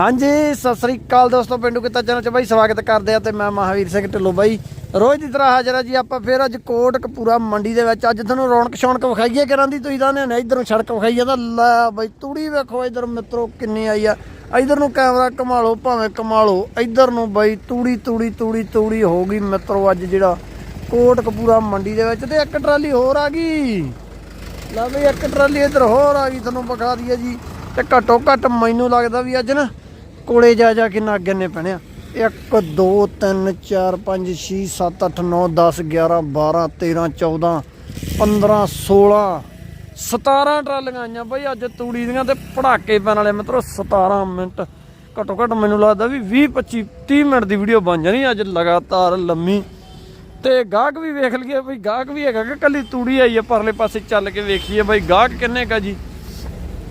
ਹਾਂਜੀ, ਸਤਿ ਸ੍ਰੀ ਅਕਾਲ ਦੋਸਤੋ, ਪਿੰਡੂ ਕਿੱਤਾ ਚੈਨਲ 'ਚ ਬਾਈ ਸਵਾਗਤ ਕਰਦੇ ਆ ਤੇ ਮੈਂ ਮਹਾਵੀਰ ਸਿੰਘ ਢਿੱਲੋਂ ਬਾਈ। ਰੋਜ਼ ਦੀ ਤਰ੍ਹਾਂ ਹਾਜ਼ਰ ਆ ਜੀ ਆਪਾਂ ਫੇਰ ਅੱਜ ਕੋਟ ਕਪੂਰਾ ਮੰਡੀ ਦੇ ਵਿੱਚ। ਅੱਜ ਤੁਹਾਨੂੰ ਰੌਣਕ ਸ਼ੌਣਕ ਵਿਖਾਈਏ ਕਰਾਂ ਦੀ, ਤੁਸੀਂ ਤਾਂ ਨੇ ਇਧਰੋਂ ਸੜਕ ਵਿਖਾਈ ਜਾਂਦਾ ਲੈ ਬਾਈ, ਤੂੜੀ ਵੇਖੋ ਇਧਰ ਮਿੱਤਰੋ ਕਿੰਨੀ ਆਈ ਆ। ਇਧਰ ਨੂੰ ਕੈਮਰਾ ਕਮਾ ਲਓ ਭਾਵੇਂ ਕਮਾ ਲਓ ਇਧਰ ਨੂੰ ਬਾਈ ਤੂੜੀ ਤੂੜੀ ਤੂੜੀ ਤੂੜੀ ਹੋ ਗਈ ਮਿੱਤਰੋ ਅੱਜ ਜਿਹੜਾ ਕੋਟ ਕਪੂਰਾ ਮੰਡੀ ਦੇ ਵਿੱਚ ਤੇ ਇੱਕ ਟਰਾਲੀ ਹੋਰ ਆ ਗਈ। ਲੈ ਬਈ, ਇੱਕ ਟਰਾਲੀ ਇੱਧਰ ਹੋਰ ਆ ਗਈ, ਤੁਹਾਨੂੰ ਵਿਖਾ ਦਈਏ ਜੀ। ਤੇ ਘੱਟੋ ਘੱਟ ਮੈਨੂੰ ਲੱਗਦਾ ਵੀ ਅੱਜ ਨਾ ਕੋਲੇ ਜਾ ਜਾ ਕੇ ਨਾ ਅੱਗੇ ਨੇ ਪੈਣਿਆ। 1 2 3 4 5 6 7 8 9 10 11 12 13 14 15 16 17 ਟਰਾਲੀਆਂ ਆਈਆਂ ਬਈ ਅੱਜ ਤੂੜੀ ਦੀਆਂ ਤੇ ਪੜਾਕੇ ਪੈਣ ਵਾਲੇ ਮਿੱਤਰੋ 17 ਮਿੰਟ। ਘੱਟੋ ਘੱਟ ਮੈਨੂੰ ਲੱਗਦਾ ਵੀ 20 25 30 ਮਿੰਟ ਦੀ ਵੀਡੀਓ ਬਣ ਜਾਣੀ ਅੱਜ ਲਗਾਤਾਰ ਲੰਮੀ। ਤੇ ਗਾਹਕ ਵੀ ਵੇਖ ਲਈਏ ਬਈ, ਗਾਹਕ ਵੀ ਹੈਗਾ ਕਿ ਕੱਲੀ ਤੂੜੀ ਆਈ ਹੈ ਪਰਲੇ ਪਾਸੇ ਚੱਲ ਕੇ ਵੇਖੀਏ ਬਈ, ਗਾਹਕ ਕਿੰਨੇ ਕਾ ਜੀ?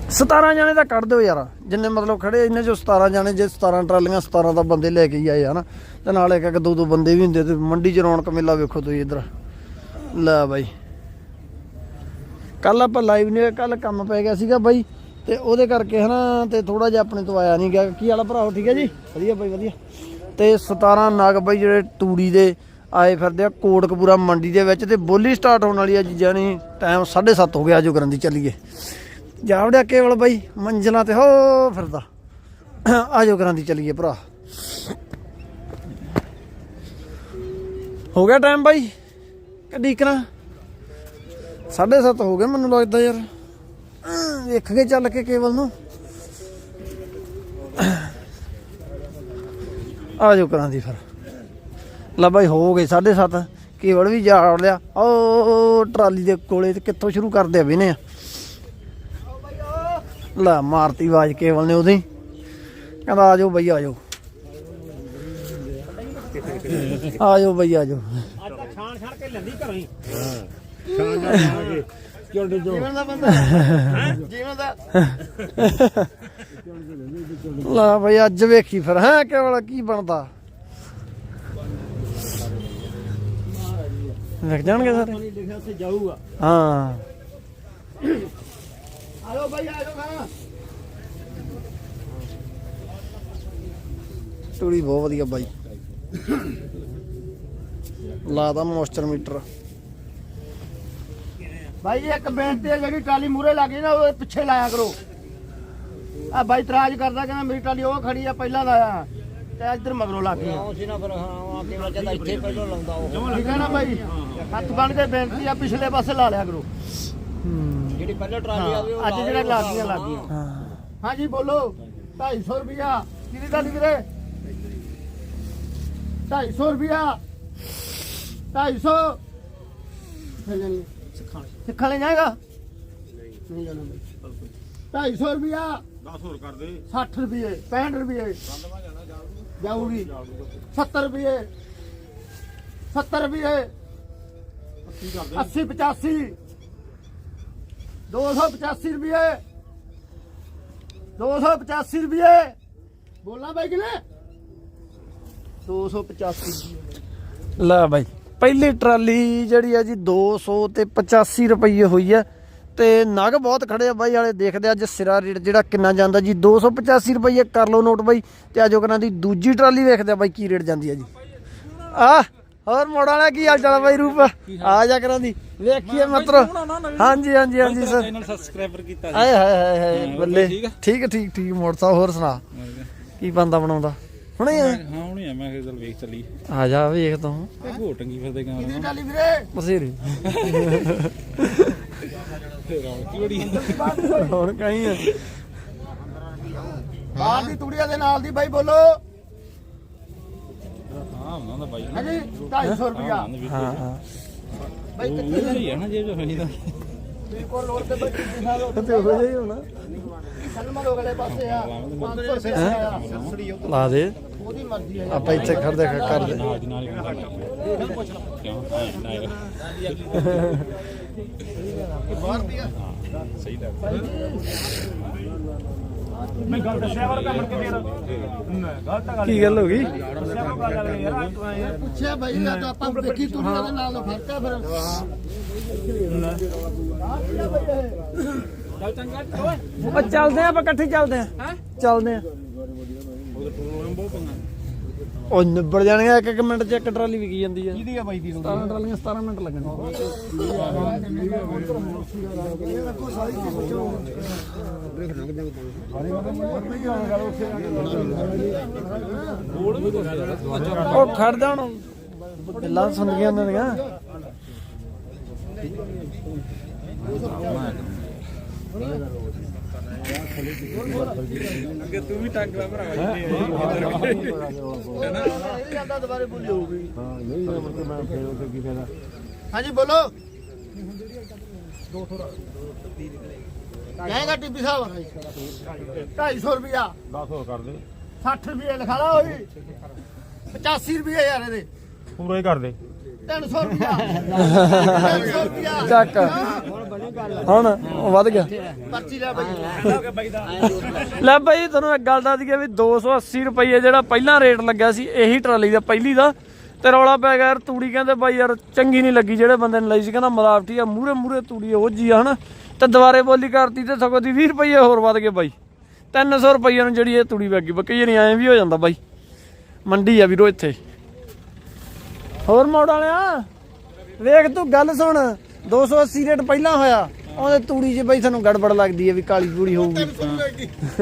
17 ਜਾਣੇ ਤਾਂ ਕੱਢ ਦਿਓ ਯਾਰ। ਜਿੰਨੇ ਮਤਲਬ ਖੜੇ ਇੰਨੇ ਜੋ 17 ਜਾਣੇ, ਜੇ 17 ਟਰਾਲੀਆਂ 17 ਤਾਂ ਬੰਦੇ ਲੈ ਕੇ ਹੀ ਆਏ ਹਨਾ ਤੇ ਨਾਲ ਇੱਕ ਇੱਕ ਦੋ ਦੋ ਬੰਦੇ ਵੀ ਹੁੰਦੇ ਤੇ ਮੰਡੀ 'ਚ ਰੌਣਕ ਮੇਲਾ ਵੇਖੋ ਤੁਸੀਂ ਇਧਰ। ਲੈ ਬਾਈ। ਕੱਲ ਆਪਾਂ ਲਾਈਵ ਨਹੀਂ ਕੱਲ ਕੰਮ ਪੈ ਗਿਆ ਸੀਗਾ ਬਾਈ। ਤੇ ਉਹਦੇ ਕਰਕੇ ਹਨਾ, ਤੇ ਥੋੜਾ ਜਿਹਾ ਆਪਣੇ ਤੋਂ ਆਇਆ ਨਹੀਂ ਗਿਆ। ਕੀ ਵਾਲਾ ਆ ਭਰਾਓ, ਠੀਕ ਹੈ ਜੀ? ਵਧੀਆ ਬਾਈ, ਵਧੀਆ। ਤੇ 17 ਨਾਗ ਬਾਈ, ਜਿਹੜੇ ਤੂੜੀ ਦੇ ਆਏ ਫਿਰਦੇ ਆ ਕੋਟਕਪੂਰਾ ਮੰਡੀ ਦੇ ਵਿੱਚ, ਤੇ ਬੋਲੀ ਸਟਾਰਟ ਹੋਣ ਵਾਲੀ ਆ ਜੀ ਜਾਨੀ ਟਾਈਮ 7:30 ਹੋ ਗਿਆ ਜੋ ਕਰਨ ਦੀ ਚੱਲੀਏ। ਜਾਵੜਿਆ ਕੇਵਲ ਬਾਈ, ਮੰਜ਼ਲਾਂ ਤੇ ਹੋ ਫਿਰਦਾ। ਆਜੋ ਕਰਾਂ ਦੀ ਚੱਲੀਏ ਭਰਾ। ਹੋ ਗਿਆ ਟਾਈਮ ਬਾਈ ਕੱਢੀ ਕਰਾਂ। 7:30 ਹੋ ਗਏ ਮੈਨੂੰ ਲੱਗਦਾ ਯਾਰ। ਵੇਖ ਕੇ ਚੱਲ ਕੇ ਕੇਵਲ ਨੂੰ। ਆਜੋ ਕਰਾਂ ਦੀ ਫਿਰ। ਲੈ ਬਾਈ, ਹੋ ਗਏ 7:30 ਕੇਵਲ ਵੀ ਜਾ ਲਿਆ ਓ, ਟਰਾਲੀ ਦੇ ਕੋਲੇ ਤੇ ਕਿੱਥੋਂ ਸ਼ੁਰੂ ਕਰਦੇ ਆ ਵੀ ਨੇ ਲੈ ਮਾਰਤੀ ਆਵਾਜ਼ ਕੇਵਲ ਨੇ ਉਹਦੀ। ਕਹਿੰਦਾ ਆਜੋ ਬਈ ਆਜੋ ਆਜੋ ਬਈ ਆਜੋ ਛਾਣ ਛਾਣ ਕੇ ਲੈਂਦੀ ਘਰੋਂ ਹੀ। ਜੀਵਨ ਦਾ ਬੰਦਾ ਜੀਵਨ ਦਾ ਲਾ ਬਈ ਅੱਜ ਵੇਖੀ ਫਿਰ ਹੈ ਕੇਵਲ ਕੀ ਬਣਦਾ। ਵੇਖ ਜਾਣਗੇ ਸਾਰੇ। ਲਿਖਿਆ ਉੱਥੇ ਜਾਊਗਾ। ਹਾਂ। ਆਜੋ ਬਾਈ ਆਜੋ ਨਾ ਤੂੜੀ ਬਹੁਤ ਵਧੀਆ ਬਾਈ। ਲਾਦਾ ਮੋਇਸਚਰ ਮੀਟਰ। ਬਾਈ ਜੀ ਇੱਕ ਬੇਨਤੀ ਹੈ ਜਿਹੜੀ ਟਰਾਲੀ ਮੂਰੇ ਲੱਗੀ ਨਾ ਉਹ ਪਿੱਛੇ ਲਾਇਆ ਕਰੋ। ਆ ਬਾਈ ਇਤਰਾਜ਼ ਕਰਦਾ ਕਹਿੰਦਾ ਮੇਰੀ ਟਰਾਲੀ ਉਹ ਖੜੀ ਆ ਪਹਿਲਾਂ ਲਾਇਆ ਤੇ ਇੱਧਰ ਮਗਰੋਂ ਲੱਗ ਗਈ ਸੀ ਨਾ ਫਿਰ ਹਾਂ ਆ ਕੇ ਕਹਿੰਦਾ ਇੱਥੇ ਪਹਿਲਾਂ ਲਾਉਂਦਾ ਉਹ। ਠੀਕ ਹੈ ਨਾ ਬਾਈ? ਹੱਥ ਬਣ ਕੇ ਬੇਨਤੀ ਆ ਪਿਛਲੇ ਪਾਸੇ ਲਾ ਲਿਆ ਕਰੋ। ਜਿਹੜੀ ਪਹਿਲਾਂ ਟਰਾਲੀ ਆਵੇ ਉਹ ਅੱਜ ਜਿਹੜਾ ਲੱਗੀਆਂ ਲੱਗੀਆਂ। ਹਾਂ। ਹਾਂਜੀ ਬੋਲੋ। 250 ਰੁਪਿਆ ਕਿਹਦੀ ਟਰਾਲੀ ਵੀਰੇ? 250 ਰੁਪਿਆ 250 ਸਿੱਖਣ ਲੈ ਜਾਏਗਾ ਨਹੀਂ ਜਾਣਾ ਬਾਈ 250 ਰੁਪਿਆ 10 ਹੋਰ ਕਰ ਦੇ 60 ਰੁਪਏ 65 ਰੁਪਏ। ਜਾਊਗੀ। 70 ਰੁਪਏ। 70 ਰੁਪਏ। 80 85 285 ਰੁਪਏ। 285 ਰੁਪਏ। ਬੋਲਣਾ ਬਾਈ ਕਿਨੇ 285 ਲੈ ਬਾਈ, ਪਹਿਲੀ ਟਰਾਲੀ ਜਿਹੜੀ ਆ ਜੀ 200 ਤੇ 85 ਰੁਪਏ ਹੋਈ ਆ ਤੇ ਨਗ ਬਹੁਤ ਖੜੇ ਆ ਬਾਈ, ਵਾਲੇ ਦੇਖਦੇ ਆ ਅੱਜ ਸਿਰਾ ਰੇਟ ਜਿਹੜਾ ਕਿੰਨਾ ਜਾਂਦਾ ਜੀ। 285 ਰੁਪਏ ਕਰ ਲਓ ਨੋਟ ਬਾਈ ਤੇ ਆਜੋ ਕਰਾਂ ਦੀ ਦੂਜੀ ਟਰਾਲੀ ਵੇਖਦੇ ਆ ਬਾਈ ਕੀ ਰੇਟ ਜਾਂਦੀ ਆ ਜੀ। ਆ ਹੋਰ ਮੋੜ ਵਾਲਾ ਕੀ ਹਾਲ ਚਾਲ ਬਾਈ ਰੂਪ? ਆ ਜਾ ਕਰਾਂ ਦੀ। ਵੇਖੀਏ ਮਤਰੋ ਹਾਂਜੀ ਹਾਂਜੀ ਹਾਂਜੀ ਸਰ। ਚੈਨਲ ਸਬਸਕ੍ਰਾਈਬਰ ਕੀਤਾ ਆਏ ਹਾਏ ਹਾਏ ਹਾਏ ਬੱਲੇ। ਠੀਕ ਠੀਕ ਠੀਕ ਮੋੜ ਸਾਹਿਬ ਹੋਰ ਸੁਣਾ? ਕੀ ਬੰਦਾ ਬਣਾਉਂਦਾ? ਹੁਣੇ ਆ? ਹਾਂ ਹੁਣੇ ਆ ਮੈਂ ਕਿਹਾ ਚੱਲ ਵੇਖ ਚੱਲੀ ਆ ਜਾ ਵੇਖ ਤੂੰ। ਤੇ ਘੋਟੰਗੀ ਫਿਰਦੇ ਕਿਹਦੀ ਕੈਮਰਾ ਟਰਾਲੀ ਵੀਰੇ? ਬਸੇਰੀ ਰੌਣਕੀ ਬੜੀ ਹੁਣ ਕਹੀਂ ਆ। ਬਾਹਰ ਦੀ ਤੂੜੀਆਂ ਦੇ ਨਾਲ ਦੀ ਬਾਈ ਬੋਲੋ। ਹਾਂ ਉਹਨਾਂ ਦਾ ਬਾਈ। ਹਾਂਜੀ 250 ਰੁਪਿਆ ਹਾਂ ਹਾਂ। ਉਹ ਕਿੱਥੇ ਹੀ ਹੈ ਨਾ ਜੇ ਹੋਈ ਦਾ ਬਿਲਕੁਲ ਲੋੜ ਤੇ ਕਿੱਥੇ ਸਾਲ ਤੇ ਹੋ ਜਾਈ ਹੁਣ। ਸਲਮਾ ਲੋਕ ਵਾਲੇ ਪਾਸੇ ਆ। 500 ਰੁਪਏ ਆਇਆ ਲਾ ਦੇ। ਉਹਦੀ ਮਰਜ਼ੀ ਹੈ ਆਪਾਂ ਇੱਥੇ ਖੜ ਦੇ ਕਰ ਦੇ ਨਾਲ ਦੀ ਨਾਲ ਕਿਉਂ? ਹਾਂ ਨਾ ਯਾਰ ਬਾਹਰ ਦੀ ਆ। ਸਹੀ ਲੱਗ ਮੈਂ ਗੱਲ ਦੱਸਿਆ ਵਰ ਕੰਮ ਕੇ ਫੇਰ ਗਲਤ ਕੀ ਗੱਲ ਹੋ ਗਈ ਪੁੱਛਿਆ ਬਾਈ ਨਾ ਤਾਂ ਆਪਾਂ ਦੇਖੀ ਤੂੜੀਆਂ ਦੇ ਨਾਲ ਦਾ ਫ਼ਰਕ ਆ ਫਿਰ ਉਹ ਚੱਲਦੇ ਆ ਆਪਾਂ ਇਕੱਠੇ ਚੱਲਦੇ ਆ ਚੱਲਦੇ ਆ ਉਹ ਨਿਬੜ ਜਾਣਗੇ ਇੱਕ ਇੱਕ ਮਿੰਟ ਚ ਇੱਕ ਟਰਾਲੀ ਵਿਕੀ ਜਾਂਦੀ ਆ। ਕਿਹਦੀ ਆ ਬਾਈ ਦੀ 17 ਟਰਾਲੀਆਂ 17 ਮਿੰਟ ਲੱਗਣੇ। ਉਹ ਖੜ ਜਾ ਹੁਣ। ਗੱਲਾਂ ਸੁਣ ਗਈਆਂ ਉਹਨਾਂ ਦੀਆਂ। ਅੱਗੇ ਤੂੰ ਵੀ ਟੰਗ ਲਾ ਭਰਾ। ਜਾਂਦਾ ਦੁਬਾਰੇ ਭੁੱਲੀ ਹੋਊਗੀ ਹਾਂ ਨਹੀਂ ਮੈਂ ਫੇਰ ਉਹ ਕੀ ਫਾਇਦਾ ਹਾਂਜੀ ਬੋਲੋ। ਕਹੇਗਾ ਟਿੱਬੀ ਸਾਹਿਬ। 250 ਰੁਪਿਆ 10 ਕਰ ਦੇ। 60 ਰੁਪਏ ਲਿਖਾ ਲਾ ਹੋਈ 85 ਰੁਪਏ ਯਾਰ ਇਹਦੇ। ਪੂਰਾ ਹੀ ਕਰ ਦੇ 300 ਰੁਪਿਆ 300 ਰੁਪਿਆ ਚੱਕ। ਹੁਣ ਉਹ ਵੱਧ ਗਿਆ। ਪਰਚੀ ਲੈ ਬਾਈ। ਲੈ ਬਾਈ ਤੁਹਾਨੂੰ ਇੱਕ ਗੱਲ ਦੱਸ ਦਈਏ ਵੀ 280 ਰੁਪਏ ਜਿਹੜਾ ਪਹਿਲਾਂ ਰੇਟ ਲੱਗਿਆ ਸੀ ਇਹੀ ਟਰਾਲੀ ਦਾ ਪਹਿਲੀ ਦਾ। ਤੇ ਰੌਲਾ ਪੈ ਗਿਆ ਯਾਰ ਤੂੜੀ ਕਹਿੰਦੇ ਬਾਈ ਯਾਰ ਚੰਗੀ ਨਹੀਂ ਲੱਗੀ ਜਿਹੜੇ ਬੰਦੇ ਨੇ ਲਈ ਸੀ ਕਹਿੰਦਾ ਮਲਾਵਟੀ ਆ ਮੂਰੇ ਮੂਰੇ ਤੂੜੀ ਉਹ ਜੀ ਆ ਹਨਾ। ਤੇ ਦੁਬਾਰੇ ਬੋਲੀ ਕਰਤੀ ਤੇ ਸਗੋਂ ਦੀ 20 ਰੁਪਏ ਹੋਰ ਵੱਧ ਗਏ ਬਾਈ। 300 ਰੁਪਏ ਨੂੰ ਜਿਹੜੀ ਇਹ ਤੂੜੀ ਵਗ ਗਈ ਬੱਕੀ ਨਹੀਂ ਐਂ ਵੀ ਹੋ ਜਾਂਦਾ ਬਾਈ। ਮੰਡੀ ਆ ਵੀਰੋ ਇੱਥੇ। ਹੋਰ ਮੋੜ ਵਾਲਿਆ ਵੇਖ ਤੂੰ ਗੱਲ ਸੁਣ 280 ਰੇਟ ਪਹਿਲਾਂ ਹੋਇਆ ਉਹਦੇ ਤੂੜੀ 'ਚ ਬਈ ਸਾਨੂੰ ਗੜਬੜ ਲੱਗਦੀ ਹੈ ਵੀ ਕਾਲੀ ਪੂੜੀ ਹੋਊਗੀ।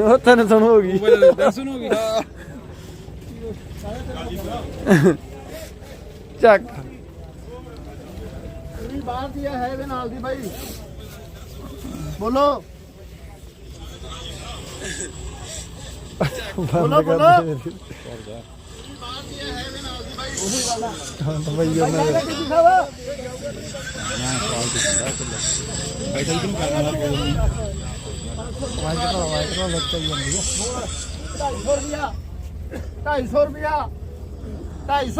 ਉਹ ਤੈਨੂੰ ਸੁਣ ਹੋ ਗਈ। ਦਰਸ਼ਨ ਹੋ ਗਈ। ਚੱਕ। ਪੂਰੀ ਬਾਹਰ ਦੀ ਹੈ ਇਹਦੇ ਨਾਲ ਦੀ ਬਾਈ। ਬੋਲੋ। ਬੋਲੋ ਬੋਲੋ। ਬਈ ਉਹਨਾਂ ਦੇ Tibbi Sahib white colour white colour ਵਿੱਚ ਆਈ ਜਾਂਦੀ ਹੈ 250 ਰੁਪਿਆ 250 ਰੁਪਿਆ 60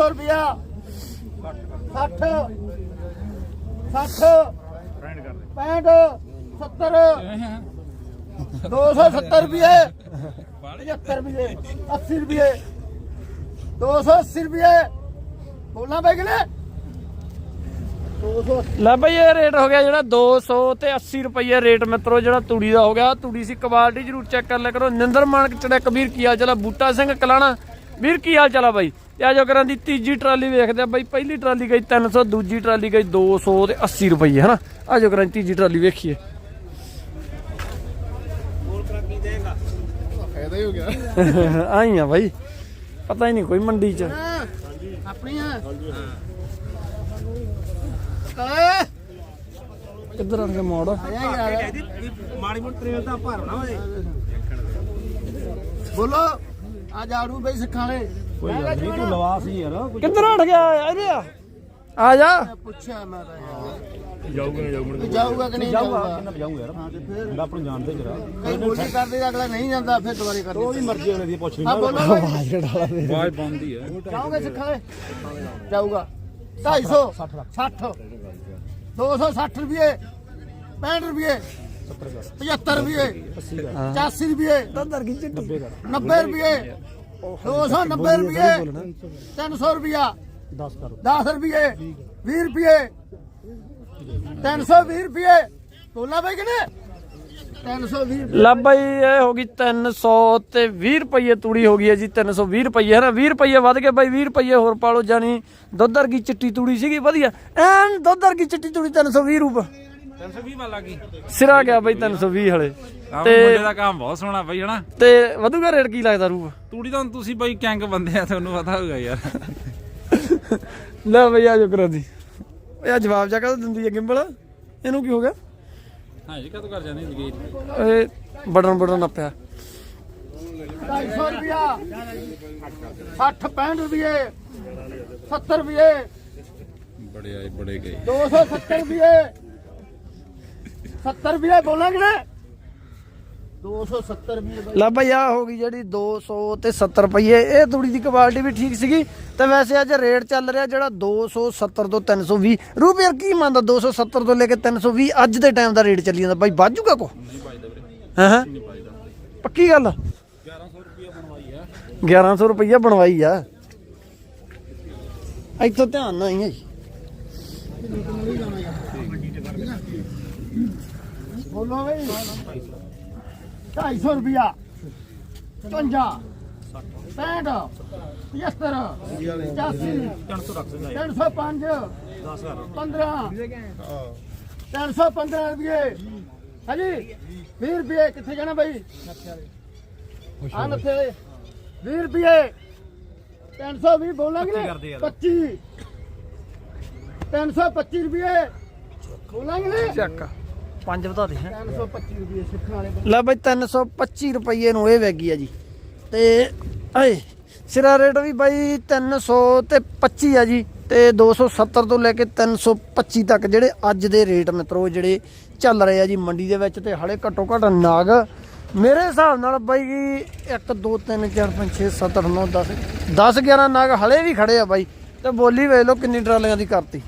60 65 70 270 ਰੁਪਏ 75 ਰੁਪਏ 80 ਰੁਪਏ 280 ਰੁਪਏ। ਬੋਲਾਂ ਬਾਈ ਕਿਨੇ 200 ਲੈ ਬਈ ਇਹ ਰੇਟ ਹੋ ਗਿਆ ਜਿਹੜਾ 200 ਤੇ 80 ਰੁਪਏ ਰੇਟ ਮਿੱਤਰੋ ਜਿਹੜਾ ਤੂੜੀ ਦਾ ਹੋ ਗਿਆ। ਤੂੜੀ ਸੀ ਕੁਆਲਿਟੀ ਜਰੂਰ ਚੈੱਕ ਕਰ ਲਿਆ ਕਰੋ। ਨਿੰਦਰ ਮਾਨਕ ਚੜਾ ਕਬੀਰ ਕੀ ਹਾਲ ਚਾਲਾ ਬੂਟਾ ਸਿੰਘ ਕਲਾਣਾ। ਵੀਰ ਕੀ ਹਾਲ ਚਾਲਾ ਬਾਈ? ਤੇ ਆਜੋ ਕਰਾਂ ਦੀ ਤੀਜੀ ਟਰਾਲੀ ਵੇਖਦੇ ਆ। ਬਾਈ ਪਹਿਲੀ ਟਰਾਲੀ ਗਈ 300 ਦੂਜੀ ਟਰਾਲੀ ਗਈ 200 ਤੇ 80 ਰੁਪਏ ਹਨਾ? ਆਜੋ ਕਰਾਂ ਤੀਜੀ ਟਰਾਲੀ ਵੇਖੀਏ। ਫਾਇਦਾ ਹੀ ਹੋ ਗਿਆ। ਆਈ ਆ ਬਾਈ। ਪਤਾ ਹੀ ਨਹੀਂ ਕੋਈ ਮੰਡੀ ਚ। ਆਪਣੀਆਂ ਕਾਲੇ ਕਿੱਧਰ ਆਣਗੇ ਮੋੜ? ਮਾੜੀ ਮੋਟੀ ਟ੍ਰੇਲ ਤਾਂ ਭਰਨਾ ਓਏ। ਬੋਲੋ ਆ ਜਾੜੂ ਬਈ ਸਿੱਖਾਂ ਵਾਲੇ। ਨਹੀਂ ਤੂੰ ਲਵਾ ਸੀ ਯਾਰ। ਕਿੱਧਰ ਹਟ ਗਿਆ ਇਹਦੇ ਆ? ਆ ਜਾ। ਪੁੱਛਿਆ ਮੈਂ ਤਾਂ ਯਾਰ। ਜਾਊਗਾ ਨਾ ਜਾਊਗਾ? ਜਾਊਗਾ ਕਿ ਨਹੀਂ ਜਾਊਗਾ ਜਾਊਂ ਯਾਰ? ਹਾਂ ਤੇ ਫਿਰ ਆਪਾਂ ਨੂੰ ਜਾਣਦੇ ਜਰਾ। ਕਈ ਬੋਲੀ ਕਰਦੇ ਅਗਲਾ ਨਹੀਂ ਜਾਂਦਾ ਫਿਰ ਦੁਬਾਰੇ ਕਰਦੇ ਉਹਦੀ ਮਰਜ਼ੀ ਅਗਲੇ ਦੀ ਪੁੱਛ ਲਈ ਹਾਂ ਬੋਲੋ ਬਾਈ। ਆਵਾਜ਼ ਬੰਦੀ ਹੈ ਜਾਓਗੇ ਸਿੱਖਾਂ ਵਾਲੇ ਜਾਊਗਾ। 250 60 260 ਰੁਪਏ 65 ਰੁਪਏ 75 ਰੁਪਏ 85 ਰੁਪਏ ਤੰਦਰ ਕੀ ਚਿੱਟੀ 90 ਰੁਪਏ 290 ਰੁਪਏ 300 ਰੁਪਿਆ 10 ਕਰੋ 10 ਰੁਪਏ 20 ਰੁਪਏ 320 ਰੁਪਏ। ਤੋਲਾ ਬਾਈ ਕਿਨੇ 320 ਰੁਪਏ। ਲੈ ਬਈ ਇਹ ਹੋ ਗਈ 300 ਤੇ 20 ਰੁਪਏ ਤੂੜੀ ਹੋ ਗਈ ਹੈ ਜੀ 320 ਰੁਪਏ ਹੈ ਨਾ 20 ਰੁਪਏ ਵੱਧ ਗਏ ਬਾਈ 20 ਰੁਪਏ ਹੋਰ ਪਾ ਲਓ ਜਾਨੀ ਦੁੱਧ ਵਰਗੀ ਚਿੱਟੀ ਤੂੜੀ ਸੀਗੀ ਵਧੀਆ। ਐਨ ਦੁੱਧ ਵਰਗੀ ਚਿੱਟੀ ਤੂੜੀ 320 ਰੁਪਏ 320 ਵਾਲਾ ਲੱਗੀ ਸਿਰਾ ਗਿਆ ਬਾਈ 320 ਹਲੇ। ਤੇ ਮੁੰਡੇ ਦਾ ਕੰਮ ਬਹੁਤ ਸੋਹਣਾ ਬਈ ਹਨਾ ਤੇ ਵਧੂਗਾ ਰੇਟ ਕੀ ਲੱਗਦਾ ਰੂਪ? ਤੂੜੀ ਤਾਂ ਤੁਸੀਂ ਬਈ ਕੈਂਕ ਬੰਦੇ ਆ ਤੁਹਾਨੂੰ ਪਤਾ ਹੋਊਗਾ ਯਾਰ। ਲੈ ਬਈ ਆ ਜੋ ਕਰਾ ਦੀ ਓਏ ਆ ਜਵਾਬ ਜਾ ਕਦੋਂ ਦਿੰਦੀ ਹੈ ਗਿੰਬਲ? ਇਹਨੂੰ ਕੀ ਹੋ ਗਿਆ? ਹਾਂ ਜੀ ਕਦੋਂ ਕਰ ਜਾਂਦੇ ਜੀ ਓਏ ਬਟਨ ਬਟਨ ਨੱਪਿਆ। 250 ਰੁਪਿਆ 60 65 ਰੁਪਏ। 70 ਰੁਪਏ। ਬੜੇ ਆਏ ਬੜੇ ਗਏ। 270 ਰੁਪਏ। 70 ਰੁਪਏ ਬੋਲਾਂਗੇ ਨਾ। 270 ਰੁਪਏ ਲੈ ਆ ਹੋ ਗਈ ਜਿਹੜੀ 200 ਤੇ 70 ਰੁਪਏ ਇਹ ਤੂੜੀ ਦੀ ਕੁਆਲਿਟੀ ਵੀ ਠੀਕ ਸੀਗੀ। ਤੇ ਵੈਸੇ ਅੱਜ ਰੇਟ ਚੱਲ ਰਿਹਾ ਜਿਹੜਾ 270 ਤੋਂ 320 ਰੁਪਏ ਕੀ ਮੰਨਦਾ 270 ਤੋਂ ਲੈ ਕੇ 320 ਅੱਜ ਦੇ ਟਾਈਮ ਦਾ ਰੇਟ ਚੱਲੀ ਜਾਂਦਾ। ਬਾਈ ਬਾਜੂਗਾ ਕੋ? ਹਾਂ ਹਾਂ? ਪੱਕੀ ਗੱਲ? 1100 ਰੁਪਏ ਬਣਵਾਈ ਆ। 1100 ਰੁਪਏ ਬਣਵਾਈ ਆ। ਇੱਥੋਂ ਧਿਆਨ ਨਾਲ ਹੀ ਹੈ ਜੀ। ਬੋਲੋ ਬਈ। 250 ਰੁਪਿਆ 55 65 75 85 300 ਰੱਖ ਦਿੰਦਾ 305 10 ਕਰ 15 315 ਰੁਪਏ। ਹਾਂਜੀ। 20 ਰੁਪਏ। ਕਿੱਥੇ ਜਾਣਾ ਬਾਈ? ਆ ਨੱਥੇ 20 ਰੁਪਏ। 320 ਬੋਲਾਂਗੇ ਪੱਚੀ ਕਰਦੇ ਯਾਰ। 25 325 ਰੁਪਏ। ਬੋਲਾਂਗੇ ਚੱਕ। ਪੰਜ ਵਧਾ ਦੇ 325 ਰੁਪਏ ਸਿੱਖਣ ਵਾਲੇ ਲੈ ਬਈ 325 ਰੁਪਏ ਨੂੰ ਇਹ ਵੈਗੀ ਆ ਜੀ। ਤੇ ਏ ਸਿਰਾ ਰੇਟ ਵੀ ਬਾਈ 300 ਤੇ 25 ਆ ਜੀ। ਤੇ 270 ਤੋਂ ਲੈ ਕੇ 325 ਤੱਕ ਜਿਹੜੇ ਅੱਜ ਦੇ ਰੇਟ ਮਿੱਤਰੋ ਜਿਹੜੇ ਚੱਲ ਰਹੇ ਆ ਜੀ ਮੰਡੀ ਦੇ ਵਿੱਚ ਤੇ ਹਲੇ ਘੱਟੋ ਘੱਟ ਨਾਗ। ਮੇਰੇ ਹਿਸਾਬ ਨਾਲ ਬਾਈ 1 2 3 4 5 6 7 8 9 10 10 11 ਨਾਗ ਹਲੇ ਵੀ ਖੜੇ ਆ ਬਾਈ। ਤੇ ਬੋਲੀ ਵੇਖ ਲਓ ਕਿੰਨੀ ਟਰਾਲੀਆਂ ਦੀ ਕਰਤੀ।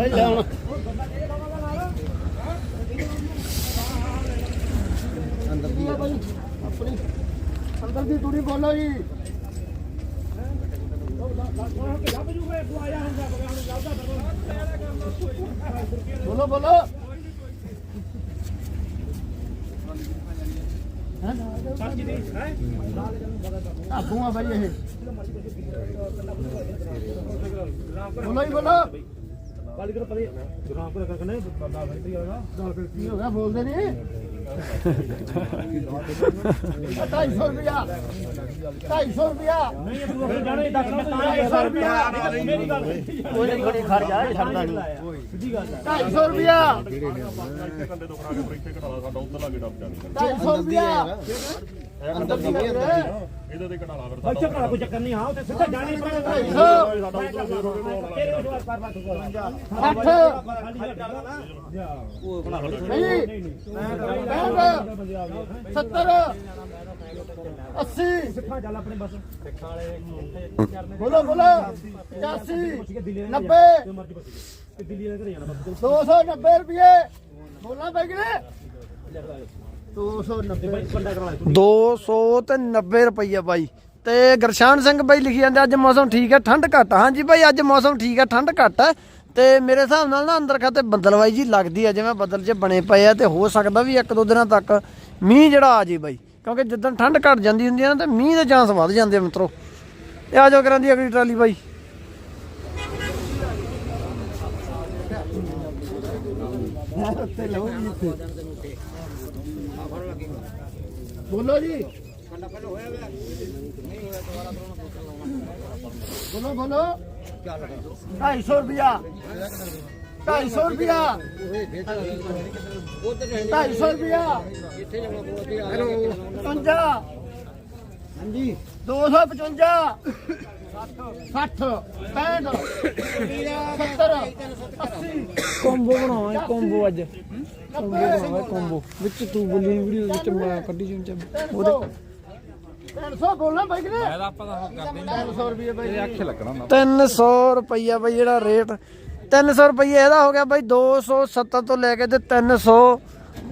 ਬਾਈ ਲੈ ਹੁਣ ਅੰਦਰ ਦੀ ਆਪਣੀ ਅੰਦਰ ਦੀ ਤੂੜੀ ਬੋਲੋ ਜੀ ਬੋਲੋ ਬੋਲੋ ਆਬੂਆ ਬਾਈ ਇਹ ਬੋਲੋ ਜੀ ਬੋਲੋ ਗੱਲ ਕਰ ਪਰੇ ਪਰ ਕਰਕੇ ਨਹੀਂ ਬੰਦਾ ਫੈਕਟਰੀ ਵਾਲਾ ਕੀ ਹੋ ਗਿਆ ਬੋਲਦੇ ਨਹੀਂ। 250 ਰੁਪਿਆ 250 ਰੁਪਿਆ ਨਹੀਂ ਤੂੰ ਫਿਰ ਜਾਣੇ ਦੱਸ ਮੈਂ ਤਾਂ 250 ਰੁਪਿਆ ਮੇਰੀ ਗੱਲ ਕੋਈ ਨਹੀਂ ਕੋਈ ਖੜ ਜਾ ਛੱਡਦਾ ਨਹੀਂ ਸਿੱਧੀ ਗੱਲ ਹੈ 250 ਰੁਪਿਆ 250 ਰੁਪਿਆ ਅੰਦਰ ਦੀ ਗੱਲ ਹੈ ਅੱਛਾ ਭਰਾ ਕੋਈ ਚੱਕਰ ਨਹੀਂ ਹਾਂ ਉੱਥੇ ਸਿੱਧਾ ਜਾਣੇ ਪਰ 250 ਤੇਰੇ ਉਸ ਵਾਰ ਪਰ ਬਾਤ ਕਰ 60 ਨਹੀਂ 65 70 80 ਸਿੱਖਾ ਚੱਲ ਆਪਣੇ ਬਸ। ਬੋਲੋ ਬੋਲੋ। 85 90 ਮਰਜ਼ੀ ਬਸ ਤੇ ਦਿੱਲੀ ਵਾਲੇ ਘਰੇ ਜਾਣਾ ਬਸ। 290 ਰੁਪਏ। ਬੋਲਾਂ ਗਏ 290 ਬੰਦਾ ਕਰਾ ਲੈ 200 ਤੇ 90 ਰੁਪਈਆ ਬਾਈ। ਤੇ ਗਰਸ਼ਾਨ ਸਿੰਘ ਬਾਈ ਲਿਖੀ ਜਾਂਦੇ, ਅੱਜ ਮੌਸਮ ਠੀਕ ਹੈ, ਠੰਡ ਘੱਟ ਹਾਂਜੀ ਬਾਈ, ਅੱਜ ਮੌਸਮ ਠੀਕ ਹੈ, ਠੰਡ ਘੱਟ ਹੈ ਤੇ ਮੇਰੇ ਹਿਸਾਬ ਨਾਲ ਨਾ ਅੰਦਰ ਖਾਤੇ ਬੱਦਲਵਾਈ ਜੀ ਲੱਗਦੀ ਆ, ਜਿਵੇਂ ਬੱਦਲ 'ਚ ਬਣੇ ਪਏ ਆ ਤੇ ਹੋ ਸਕਦਾ ਵੀ ਇੱਕ ਦੋ ਦਿਨਾਂ ਤੱਕ ਮੀਂਹ ਜਿਹੜਾ ਆ ਜੇ ਬਾਈ। ਕਿਉਂਕਿ ਜਿੱਦਣ ਠੰਡ ਘੱਟ ਜਾਂਦੀ ਹੁੰਦੀ ਹੈ ਨਾ, ਤੇ ਮੀਂਹ ਦੇ ਚਾਂਸ ਵੱਧ ਜਾਂਦੇ ਆ ਮਿੱਤਰੋ। ਤੇ ਆ ਜਾਓ ਕਰਾਂ ਦੀ ਅਗਲੀ ਟਰਾਲੀ ਬਾਈ। ਬੋਲੋ ਜੀ। ਬੋਲੋ ਬੋਲੋ। 250 ਰੁਪਿਆ 250 ਰੁਪਿਆ 250 ਰੁਪਿਆ ਹੈਲੋ 55 ਹਾਂਜੀ। 255 60 65 70 80 ਕੰਬੋ ਬਣਾਵਾਂ ਕੰਬੋ ਅੱਜ। ਕੰਬੋ ਬਣਾਵਾਂ ਕੰਬੋ ਵਿੱਚ ਤੂੰ ਬੋਲੀ ਵੀਡੀਓ ਵਿੱਚ ਮੈਂ ਕੱਢੀ ਜਿੰਚ ਉਹਦੇ 300 ਬੋਲਣਾ ਬਾਈ ਕਿਨੇ? ਇਹਦਾ ਆਪਾਂ ਤਾਂ ਕਰਦੇ 300 ਰੁਪਏ ਬਾਈ। ਇਹ ਅੱਖੇ ਲੱਗਣਾ ਹੁੰਦਾ। 300 ਰੁਪਈਆ ਬਈ ਜਿਹੜਾ ਰੇਟ 300 ਰੁਪਈਆ ਇਹਦਾ ਹੋ ਗਿਆ ਬਈ 270 ਤੋਂ ਲੈ ਕੇ ਤੇ 300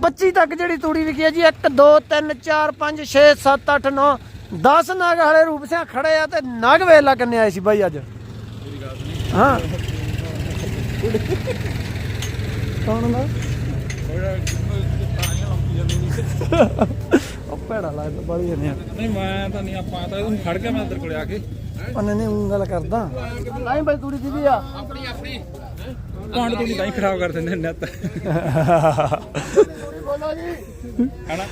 25 ਤੱਕ ਜਿਹੜੀ ਤੂੜੀ ਵਿਕੀ ਹੈ ਜੀ 1 2 3 4 5 6 7 8 9 10 ਨਗ ਹਲੇ ਰੂਪ ਸਿਆ ਖੜੇ ਆ ਤੇ ਨਗ ਵੇਲਾ ਕਿੰਨੇ ਆਏ ਸੀ ਬਾਈ ਅੱਜ। ਹਾਂ। ਕੌਣ ਦਾ ਉਹ ਭੈੜਾ ਲੱਗਦਾ ਬੜੀ ਨੇ ਨਹੀਂ ਮੈਂ ਤਾਂ ਨਹੀਂ ਆਪਾਂ ਤਾਂ ਇਹਨੂੰ ਖੜ ਕੇ ਮੈਂ ਅੰਦਰ ਕੋਲੇ ਆ ਕੇ। ਉਹਨੇ ਨੇ ਉਂਗਲ ਕਰਦਾ। ਨਹੀਂ ਬਾਈ ਤੂੜੀ ਦੀਦੀ ਆ। ਪਾਣੀ ਤੋਂ ਨਹੀਂ ਖਰਾਬ ਕਰ ਦਿੰਦੇ ਨੈਟ ਤੂੜੀ ਬੋਲੋ ਜੀ ਹਨਾ?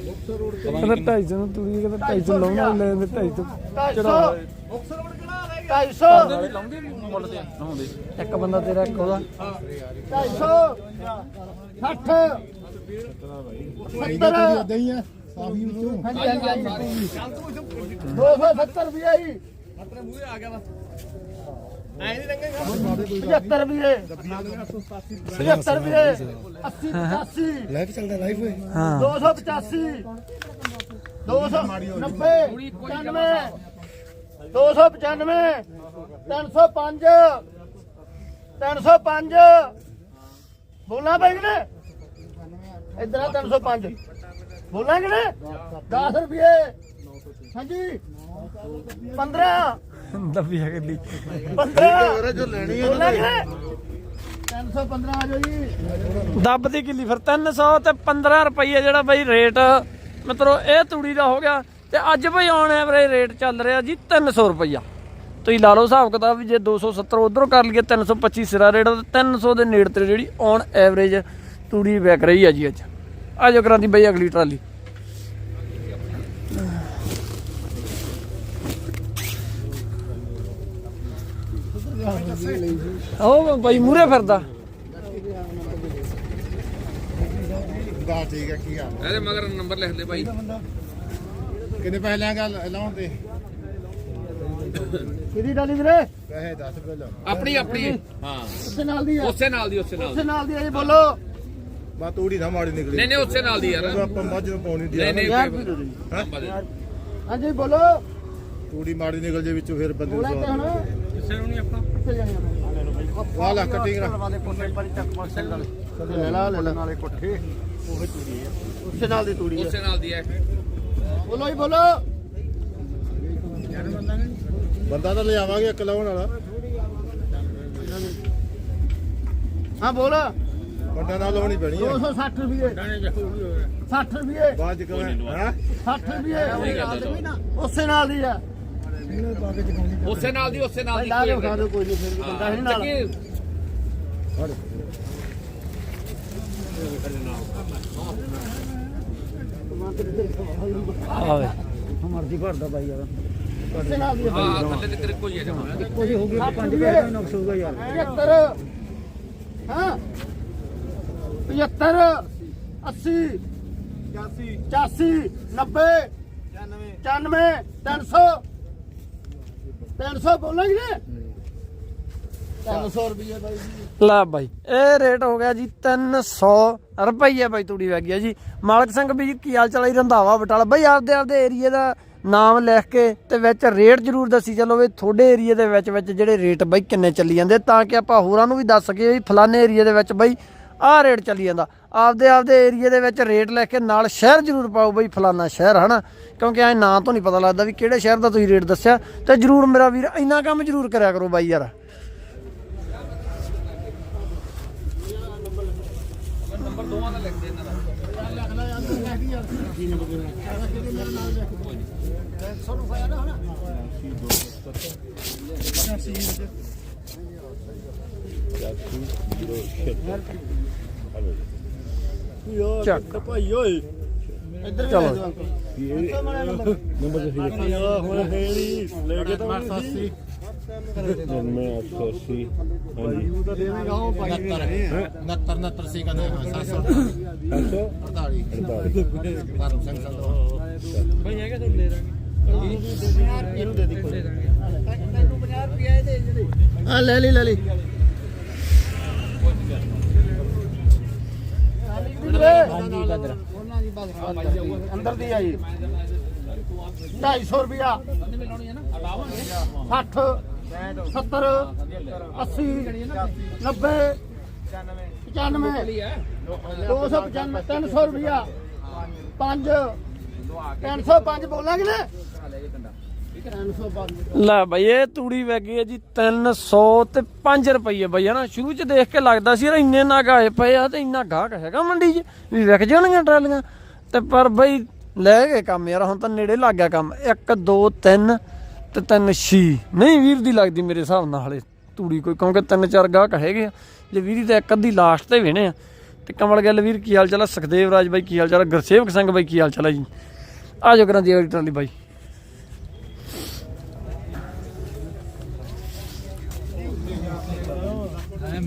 ਕਹਿੰਦਾ 250 ਨੂੰ ਤੂੜੀ ਕਹਿੰਦਾ 250 ਲਾਉਣਾ ਲੈ ਲੈਂਦੇ 250 250 250 ਲਾਉਂਦੇ ਵੀ ਮੁੱਲ ਤੇ ਲਾਉਂਦੇ। ਇੱਕ ਬੰਦਾ ਤੇਰਾ ਇੱਕ ਉਹਦਾ। 250 60 70 ਹਾਂਜੀ ਹਾਂਜੀ। 270 ਰੁਪਏ ਜੀ 75 ਰੁਪਏ 75 ਰੁਪਏ 80 85 ਲਾਈਫ ਚੱਲਦਾ ਲਾਈਫ ਓਏ ਹਾਂ। 285 290 95 295 305 305 ਬੋਲਣਾ ਪਈ ਕਿ ਇਧਰ 305 ਬੋਲਾਂਗੇ ਨੇ 10 ਰੁਪਏ। ਹਾਂਜੀ। 15 ਦੱਬੀ ਹੈ ਗੱਡੀ 15 ਜੋ ਲੈਣੀ ਹੈ ਬੋਲਾਂਗੇ 315 ਆ ਜਾਓ ਜੀ। ਦੱਬ ਦੀ ਕਿੱਲੀ ਫਿਰ 300 ਤੇ 15 ਰੁਪਏ ਜਿਹੜਾ ਬਈ ਰੇਟ ਮਿੱਤਰੋ ਇਹ ਤੂੜੀ ਦਾ ਹੋ ਗਿਆ। ਤੇ ਅੱਜ ਬਈ ਆਨ ਐਵਰੇਜ ਰੇਟ ਚੱਲ ਰਿਹਾ ਜੀ 300 ਰੁਪਈਆ। ਤੁਸੀਂ ਲਾ ਲਓ ਹਿਸਾਬ ਕਿਤਾਬ ਵੀ ਜੇ 270 ਉਧਰੋਂ ਕਰ ਲਈਏ 325 ਸਿਰਾ ਰੇਟ ਤੇ 300 ਦੇ ਨੇੜੇ ਤੇ ਜਿਹੜੀ ਔਨ ਐਵਰੇਜ ਤੂੜੀ ਵਿਕ ਰਹੀ ਆ ਜੀ ਅੱਜ। ਆਜੋ ਕਰਾਂਦੀ ਬਈ ਅਗਲੀ ਟਰਾਲੀ। ਉਹ ਬਈ ਮੂਰੇ ਫਿਰਦਾ। ਦਾ ਠੀਕ ਹੈ ਕੀ ਹਾਲ ਇਹਦੇ ਮਗਰ ਨੰਬਰ ਲਿਖ ਦੇ ਭਾਈ ਕਿੰਨੇ ਪੈਸੇ ਲੈਂਗਾ ਲਾਉਣ ਤੇ? ਕਿਹਦੀ ਡਾਲੀ ਵੀਰੇ? ਪੈਸੇ ਦੱਸ ਪਹਿਲਾਂ ਆਪਣੀ ਆਪਣੀ। ਹਾਂ। ਉਸੇ ਨਾਲ ਦੀ ਆ। ਉਸੇ ਨਾਲ ਦੀ ਉਸੇ ਨਾਲ ਉਸੇ ਨਾਲ ਦੀ ਆ ਜੀ ਬੋਲੋ। ਬਾ ਤੂੜੀ ਨਾ ਮਾੜੀ ਨਿਕਲੀ। ਨਹੀਂ ਨਹੀਂ ਉਸੇ ਨਾਲ ਦੀ ਯਾਰ। ਜਦੋਂ ਆਪਾਂ ਮੱਝ ਨੂੰ ਪਾਉਣੀ ਦੀ ਨਹੀਂ ਨਹੀਂ ਯਾਰ ਹੈਂ? ਹਾਂਜੀ ਬੋਲੋ। ਤੂੜੀ ਮਾੜੀ ਨਿਕਲ ਜੇ ਵਿੱਚੋਂ ਫਿਰ ਬੰਦੇ ਨੂੰ ਤੇ ਹੁਣ ਸਵਾਦ ਕਿਸੇ ਨੂੰ ਨਹੀਂ ਆਪਣਾ ਕਿੱਥੇ ਜਾਣੀ। ਆਪਾਂ ਵਾਹ ਲਾ ਕਟਿੰਗ ਨਾ ਵਾਲੇ ਪੁੱਠੇ ਪਰ ਚੱਕ ਮਾਰ ਨਾਲ। ਲੈ ਲਾ ਲੈ ਲਾ। ਨਾਲੇ ਕੋਠੇ ਉਹ ਤੂੜੀ ਆ। ਉਸੇ ਨਾਲ ਦੀ ਤੂੜੀ ਆ। ਉਸੇ ਨਾਲ ਦੀ ਹੈ ਬੋਲੋ ਜੀ ਬੋਲੋ। ਬੰਦਾ ਤਾਂ ਲਿਆਵਾਂਗੇ ਇੱਕ ਲਾਉਣ ਵਾਲਾ। ਹਾਂ ਬੋਲ। ਬੰਦਾ ਨਾਲ ਲਾਉਣੀ ਪੈਣੀ ਹੈ 260 ਰੁਪਏ 60 ਰੁਪਏ ਬਾਅਦ ਚ ਹੈ? 60 ਰੁਪਏ ਉਸੇ ਨਾਲ ਦੀ ਆ। ਉਸੇ ਨਾਲ ਦੀ ਉਸੇ ਨਾਲ ਦੀ ਲਾ ਕੇ ਵਿਖਾ ਦਿਓ ਕੋਈ ਨਹੀਂ ਫਿਰ ਵੀ ਬੰਦਾ ਹੈ ਨਾਲ। ਆਵੇ। ਮਰਜ਼ੀ ਭਰਦਾ ਬਾਈ ਯਾਰ। ਉਸੇ ਨਾਲ ਦੀ ਬਾਈ। ਹਾਂ ਥੱਲੇ ਤੇ ਕੋਈ ਹੈ ਜਮਾ। ਕੋਈ ਹੋ ਗਿਆ 5 ਰੁਪਏ ਨੁਕਸ ਹੋਊਗਾ ਯਾਰ। 75 ਹਾਂ। 75 80 85 85 90 95 300 300 ਬੋਲਾਂਗੇ 300 ਰੁਪਏ ਬਾਈ ਜੀ। ਲੈ ਬਾਈ, ਇਹ ਰੇਟ ਹੋ ਗਿਆ ਜੀ 300 ਰੁਪਈਆ ਬਾਈ ਤੂੜੀ ਵਗ ਗਿਆ ਜੀ। ਮਾਲਕ ਸਿੰਘ ਵੀ ਕੀ ਹਾਲ ਚਾਲ ਹੈ ਰੰਧਾਵਾ ਬਟਾਲਾ। ਬਾਈ, ਆਪਦੇ ਆਪਦੇ ਏਰੀਏ ਦਾ ਨਾਮ ਲਿਖ ਕੇ ਤੇ ਵਿੱਚ ਰੇਟ ਜ਼ਰੂਰ ਦੱਸੀ ਚੱਲੋ ਵੀ ਤੁਹਾਡੇ ਏਰੀਏ ਦੇ ਵਿੱਚ ਵਿੱਚ ਜਿਹੜੇ ਰੇਟ ਬਾਈ ਕਿੰਨੇ ਚੱਲੀ ਜਾਂਦੇ, ਤਾਂ ਕਿ ਆਪਾਂ ਹੋਰਾਂ ਨੂੰ ਵੀ ਦੱਸ ਸਕੀਏ ਵੀ ਫਲਾਣੇ ਏਰੀਏ ਦੇ ਵਿੱਚ ਬਾਈ ਆਹ ਰੇਟ ਚੱਲੀ ਜਾਂਦਾ। ਆਪਦੇ ਆਪਦੇ ਏਰੀਏ ਦੇ ਵਿੱਚ ਰੇਟ ਲੈ ਕੇ ਨਾਲ ਸ਼ਹਿਰ ਜ਼ਰੂਰ ਪਾਓ ਬਈ, ਫਲਾਨਾ ਸ਼ਹਿਰ, ਹਨਾ? ਕਿਉਂਕਿ ਐ ਨਾਂ ਤੋਂ ਨਹੀਂ ਪਤਾ ਲੱਗਦਾ ਵੀ ਕਿਹੜੇ ਸ਼ਹਿਰ ਦਾ ਤੁਸੀਂ ਰੇਟ ਦੱਸਿਆ। ਤੇ ਜ਼ਰੂਰ ਮੇਰਾ ਵੀਰ, ਇੰਨਾ ਕੰਮ ਜ਼ਰੂਰ ਕਰਿਆ ਕਰੋ ਬਾਈ ਯਾਰ। ਚੱਕ ਭਾਈ ਓਏ ਇੱਧਰ ਵੀ। ਲੈ ਅੰਕਲ ਨੰਬਰ ਦੱਸੀ ਹੁਣ ਹੈ ਨਹੀਂ ਲੈ ਕੇ ਤਾਂ 88 9880 ਹਾਂਜੀ ਤਾਂ ਦੇਵੇਂਗਾ ਉਹ ਭਾਈ ਵੀ ਰਹੇ 69 69 ਸੀ ਕਹਿੰਦੇ 700 48 ਬਾਰਮ ਸਿੰਘ ਸੰਧਵਾ ਇਹਨੂੰ ਦੇ ਦੇ ਕੋਈ ਤੈਨੂੰ 50 ਰੁਪਏ ਦੇ ਜਿਹੜੇ ਆ ਲੈ ਲਈ ਲੈ ਲਈ। ਹਾਂਜੀ ਬਦਰ ਉਹਨਾਂ ਦੀ ਬਦਰ ਅੰਦਰ ਦੀ ਆਈ 250 ਰੁਪਿਆ 60 70 80 90 95 295 300 ਰੁਪਿਆ 5 305 ਬੋਲਾਂਗੇ ਨਾ? ਲੈ ਬਈ, ਇਹ ਤੂੜੀ ਵਗ ਹੈ ਜੀ 300 ਤੇ 5 ਰੁਪਏ ਬਈ ਹਨਾ ਸ਼ੁਰੂ ਚ ਦੇਖ ਕੇ ਲੱਗਦਾ ਸੀ ਯਾਰ ਇੰਨੇ ਨਾ ਗਾਏ ਪਏ ਆ ਤੇ ਇੰਨਾ ਗਾਹਕ ਹੈਗਾ ਮੰਡੀ 'ਚ, ਵੀ ਵਿਕ ਜਾਣਗੀਆਂ ਟਰਾਲੀਆਂ। ਤੇ ਪਰ ਬਈ, ਲੈ ਗਏ ਕੰਮ ਯਾਰ, ਹੁਣ ਤਾਂ ਨੇੜੇ ਲੱਗ ਗਿਆ ਕੰਮ। 1 2 3 ਤੇ 3 6 ਨਹੀਂ, ਵੀਰ ਦੀ ਲੱਗਦੀ ਮੇਰੇ ਹਿਸਾਬ ਨਾਲ ਹਲੇ ਤੂੜੀ ਕੋਈ, ਕਿਉਂਕਿ ਤਿੰਨ ਚਾਰ ਗਾਹਕ ਹੈਗੇ ਆ। ਜੇ ਵੀਰੀ ਤਾਂ ਇੱਕ ਅੱਧੀ ਲਾਸਟ ਤੇ ਵੇਣੇ ਆ। ਤੇ ਕਮਲ ਗੱਲ ਵੀਰ, ਕੀ ਹਾਲ ਚਾਲ ਆ? ਸੁਖਦੇਵ ਰਾਜ ਬਾਈ, ਕੀ ਹਾਲ ਚਾਲ ਆ? ਗੁਰਸੇਵਕ ਸਿੰਘ ਬਾਈ, ਕੀ ਹਾਲ ਚਾਲ ਆ ਜੀ? ਆ ਜਾਓ ਕਰਾਂ ਦੀ ਅਗਲੀ ਟਰਾਲੀ ਬਾਈ।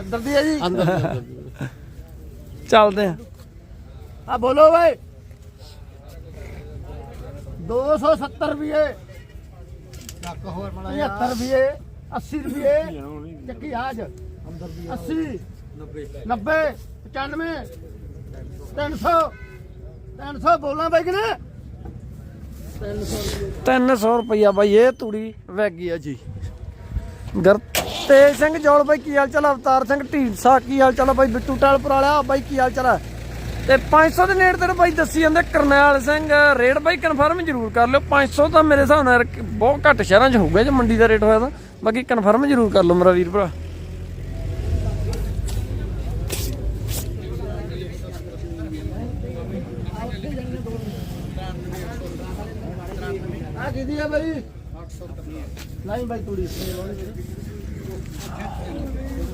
ਅੰਦਰ ਦੀ ਹੈ ਜੀ? ਚੱਲਦੇ ਆ ਆ ਬੋਲੋ ਭਾਈ 270 ਰੁਪਏ। ਚੱਕ ਹੋਰ 75 ਰੁਪਏ 80 ਰੁਪਏ। ਚੱਕੀ ਆਜ। 80 90 95 300 300 ਬੋਲਾਂ ਬਾਈ ਕਿਨੇ? 300 ਰੁਪਈਆ ਬਾਈ ਇਹ ਤੂੜੀ ਵਗ ਗਈ ਆ ਜੀ। ਤੇਜ ਸਿੰਘ ਜੋਲ ਬਾਈ ਕੀ ਹਾਲ ਚਾਲ ਅਵਤਾਰ ਸਿੰਘ ਢੀਂਸਾ ਕੀ ਹਾਲ ਚਾਲ ਬਾਈ? ਬਿੱਟੂ ਟਾਲਪੁਰ ਵਾਲਿਆ ਬਾਈ, ਕੀ ਹਾਲ ਚਾਲ ਤੇ 500 ਦੇ ਨੇੜੇ ਤੇ ਬਾਈ ਦੱਸੀ ਜਾਂਦੇ ਕਰਨੈਲ ਸਿੰਘ। ਰੇਟ ਬਾਈ ਕਨਫਰਮ ਜ਼ਰੂਰ ਕਰ ਲਿਓ। 500 ਤਾਂ ਮੇਰੇ ਹਿਸਾਬ ਨਾਲ ਬਹੁਤ ਘੱਟ ਸ਼ਹਿਰਾਂ 'ਚ ਹੋਊਗਾ ਜੇ ਮੰਡੀ ਦਾ ਰੇਟ ਹੋਇਆ ਤਾਂ। ਬਾਕੀ ਕਨਫਰਮ ਜ਼ਰੂਰ ਕਰ ਲਓ ਮੇਰਾ ਵੀਰ ਭਰਾ। ਆ ਕਿਦੀ ਆ ਬਾਈ। 870 ਨਹੀਂ ਬਾਈ ਤੂੜੀ।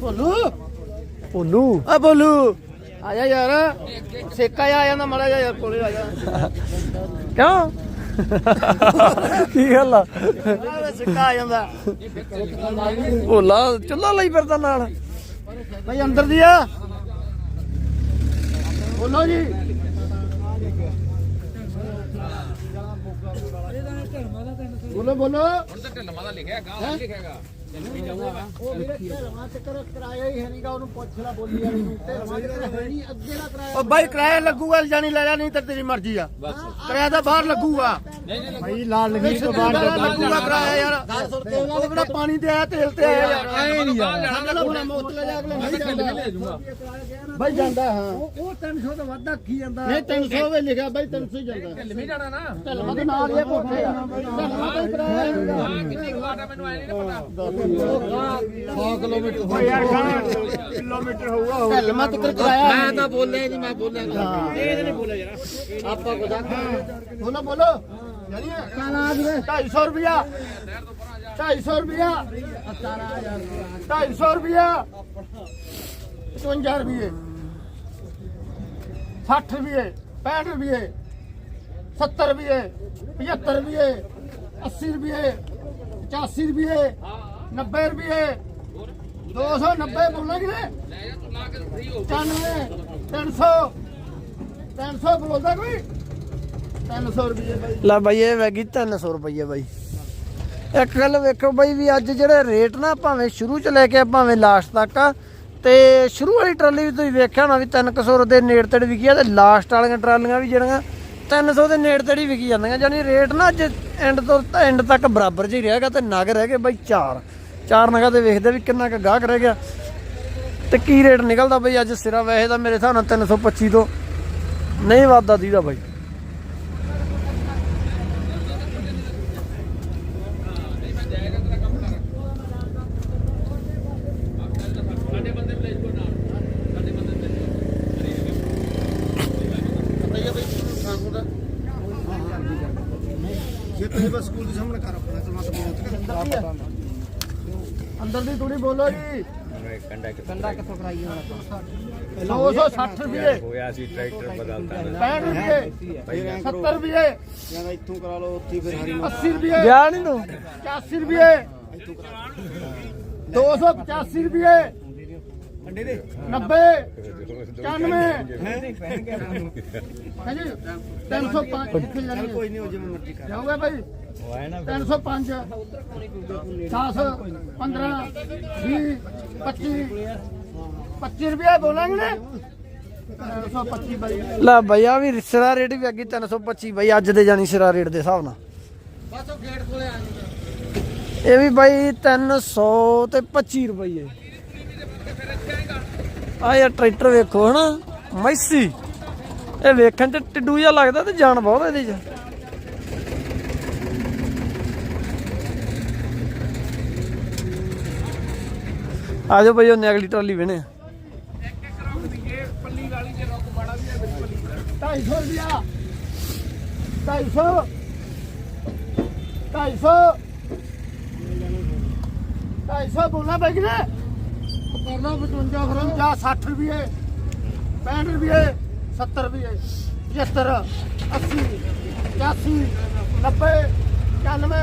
ਬੋਲੂ ਭੋਲੂ। ਆ ਬੋਲੂ ਆ ਜਾ ਯਾਰ। ਸੇਕਾ ਆ ਜਾਂਦਾ ਮੜਾ ਜਾ ਯਾਰ ਕੋਲੇ ਆ ਜਾ। ਕਿਉਂ? ਕੀ ਗੱਲ ਆ? ਆ ਸੇਕਾ ਆ ਜਾਂਦਾ। ਭੋਲਾ ਚੁੱਲਾ ਲਈ ਫਿਰਦਾ ਨਾਲ। ਭਾਈ ਅੰਦਰ ਦੀ ਆ। ਬੋਲੋ ਜੀ। ਬੋਲੋ ਬੋਲੋ। ਹੁਣ ਤਾਂ ਢਲਮਾ ਦਾ ਲਿਖਿਆ ਗਾਂ ਲਿਖਿਆਗਾ ਉਹ ਵੀਰੇ ਢਲਮਾ ਤੇ ਕਰ ਕਰਾਇਆ ਹੀ ਹੈ ਨਹੀਂਗਾ ਉਹਨੂੰ ਪੁੱਛ ਲੈ ਬੋਲੀ ਵਾਲੀ ਨੂੰ ਤੇ ਹੈ ਨਹੀਂ ਅੱਗੇ ਦਾ ਕਰਾਇਆ ਉਹ ਬਾਈ ਕਿਰਾਇਆ ਲੱਗੂਗਾ ਜਾਨੀ ਲੈ ਜਾ ਨਹੀਂ ਤਾਂ ਤੇਰੀ ਮਰਜ਼ੀ ਆ। ਕਿਰਾਇਆ ਤਾਂ ਬਾਹਰ ਲੱਗੂਗਾ। ਭਾਈ ਲਾਲ ਲਗੀ ਤੋਂ ਬਾਹਰ ਲੱਗੂਗਾ ਕਿਰਾਇਆ। ਯਾਰ। ਉਹ ਕਿਹੜਾ ਪਾਣੀ ਤੇ ਆਇਆ ਤੇਲ ਤੇ ਆਇਆ ਯਾਰ। ਐ ਨਹੀਂ ਯਾਰ। ਸਾਡਾ ਬਣਾ ਮੁੱਤ ਲੈ ਜਾ ਅਗਲੇ ਨਹੀਂ ਜਾਂਦਾ। ਬਾਈ ਜਾਂਦਾ ਹਾਂ। ਉਹ 300 ਤੋਂ ਵੱਧ ਆਖੀ ਜਾਂਦਾ। ਨਹੀਂ 300 ਵੇ ਲਿਖਿਆ ਬਾਈ 300 ਹੀ ਜਾਂਦਾ। ਢਲਮੀ ਜਾਣਾ ਨਾ। ਢਲਮਾ ਦੇ ਨਾਲ ਹੀ ਕੋਠੇ ਆ ਢਲਮਾ ਤੇ ਕਿਰਾਇਆ ਮੈਨੂੰ ਐ ਨਹੀਂ ਪਤਾ। 100 ਕਿਲੋਮੀਟਰ ਹੋ ਯਾਰ ਕਿਲੋਮੀਟਰ ਹੋਊਗਾ। ਢਲਮਾ ਤੇ ਕਿਰਾਇਆ ਮੈਂ ਤਾਂ ਬੋਲਿਆ ਨਹੀਂ ਮੈਂ ਬੋਲਿਆ ਨਹੀਂ। ਬੋਲਿਆ ਯਾਰ। ਆਪਾਂ ਕੋ ਬੋਲੋ ਬੋਲੋ। ਯਾਨੀ 250 ਰੁਪਿਆ 250 ਰੁਪਿਆ 250 ਰੁਪਿਆ 55 ਰੁਪਏ। 60 ਰੁਪਏ। 65 ਰੁਪਏ। 70 ਰੁਪਏ। 75 ਰੁਪਏ। 80 ਰੁਪਏ। 85 ਰੁਪਏ। 90 ਰੁਪਏ। 290 ਬੋਲਾਂਗੇ ਨੇ 95 300 300 ਬੋਲਦਾ ਕੋਈ? 300 ਰੁਪਏ ਬਾਈ। ਲੈ ਬਾਈ, ਇਹ ਵੈਗੀ 300 ਰੁਪਏ ਬਾਈ? ਇੱਕ ਗੱਲ ਵੇਖੋ ਬਾਈ ਵੀ ਅੱਜ ਜਿਹੜੇ ਰੇਟ ਨਾ ਭਾਵੇਂ ਸ਼ੁਰੂ ਚ ਲੈ ਕੇ ਭਾਵੇਂ ਲਾਸਟ ਤੱਕ ਆ, ਤੇ ਸ਼ੁਰੂ ਵਾਲੀ ਟਰਾਲੀ ਵੀ ਤੁਸੀਂ ਵੇਖਿਆ ਹੋਣਾ ਵੀ 300 ਦੇ ਨੇੜ ਤੇੜ ਵਿਕੀ ਆ, ਤੇ ਲਾਸਟ ਵਾਲੀਆਂ ਟਰਾਲੀਆਂ ਵੀ ਜਿਹੜੀਆਂ 300 ਦੇ ਨੇੜ ਤੇੜ ਹੀ ਵਿਕੀ ਜਾਂਦੀਆਂ। ਯਾਨੀ ਰੇਟ ਨਾ ਅੱਜ ਐਂਡ ਤੋਂ ਐਂਡ ਤੱਕ ਬਰਾਬਰ ਜਿਹਾ ਹੀ ਰਹੇਗਾ ਤੇ ਨਗ ਰਹਿ ਗਏ ਬਾਈ ਚਾਰ। ਚਾਰ ਨਗਾਂ ਤੇ ਵੇਖਦੇ ਵੀ ਕਿੰਨਾ ਕੁ ਗਾਹਕ ਰਹਿ ਗਿਆ। ਤੇ ਕੀ ਰੇਟ ਨਿਕਲਦਾ ਬਈ ਅੱਜ ਸਿਰਾ? ਵੈਸੇ ਤਾਂ ਮੇਰੇ ਹਿਸਾਬ ਨਾਲ 325 ਤੋਂ ਨਹੀਂ ਵੱਧਦਾ ਦੀਦਾ ਬਾਈ ਜੇ ਤੁਸੀਂ ਬਸ ਸਕੂਲ ਦੇ ਸਾਹਮਣੇ ਕਰ ਆਪਣਾ ਤੇ ਮਤ ਬੋਲੋ ਅੰਦਰ ਦੀ ਥੋੜੀ ਬੋਲੋ ਜੀ। ਕੰਡਾ ਕੰਡਾ ਕਿੱਥੋਂ ਕਰਾਈ ਹੋਣਾ 260 ਰੁਪਏ। ਹੋਇਆ ਸੀ ਟਰੈਕਟਰ ਬਦਲਦਾ 65 ਰੁਪਏ। 70 ਰੁਪਏ। ਯਾਰ ਇੱਥੋਂ ਕਰਾ ਲਓ ਉੱਥੇ ਫਿਰ ਹਰੀ 80 ਰੁਪਏ। ਗਿਆ ਨਹੀਂ ਤੂੰ? 85 ਰੁਪਏ। 285 ਰੁਪਏ। 90 95 ਹਾਂਜੀ 305 ਕਿੱਥੇ ਜਾਣੀ ਕੋਈ ਨਹੀਂ ਹੋ ਜਿਵੇਂ ਮਰਜ਼ੀ ਕਰ। ਜਾਓਗੇ ਭਾਈ? 305 10 15 20 25 25 ਰੁਪਏ ਬੋਲਾਂਗੇ? ਨੇ 325 ਬਾਈ। ਲੈ ਬਈ ਆ ਵੀ ਸਿਰਾ ਰੇਟ ਵੀ ਅੱਗੇ 325 ਬਈ ਅੱਜ ਦੇ ਜਾਨੀ ਸਿਰਾ ਰੇਟ ਦੇ ਹਿਸਾਬ ਨਾਲ। ਬਸ ਉਹ ਗੇਟ ਕੋਲੇ ਆ ਇਹ ਵੀ ਬਾਈ 300 ਤੇ 25 ਰੁਪਏ ਆ ਯਾਰ ਟਰੈਕਟਰ ਵੇਖੋ ਹਨਾ, ਮੈਸੀ। ਇਹ ਵੇਖਣ ਚ ਟਿੱਡੂ ਜਿਹਾ ਲੱਗਦਾ ਤੇ ਜਾਨ ਬਹੁਤ ਇਹਦੇ ਚ। ਆ ਜਾਓ ਬਈ ਉਹਨੇ ਅਗਲੀ ਟਰਾਲੀ ਵੇਣੇ 250 ਰੁਪਿਆ 250 250 250 ਬੋਲਣਾ ਪੈ ਕਰਨਾ 55 ਫਰਮ ਜਾ 60 ਰੁਪਏ 65 ਰੁਪਏ 70 ਰੁਪਏ 75 80 85 90 95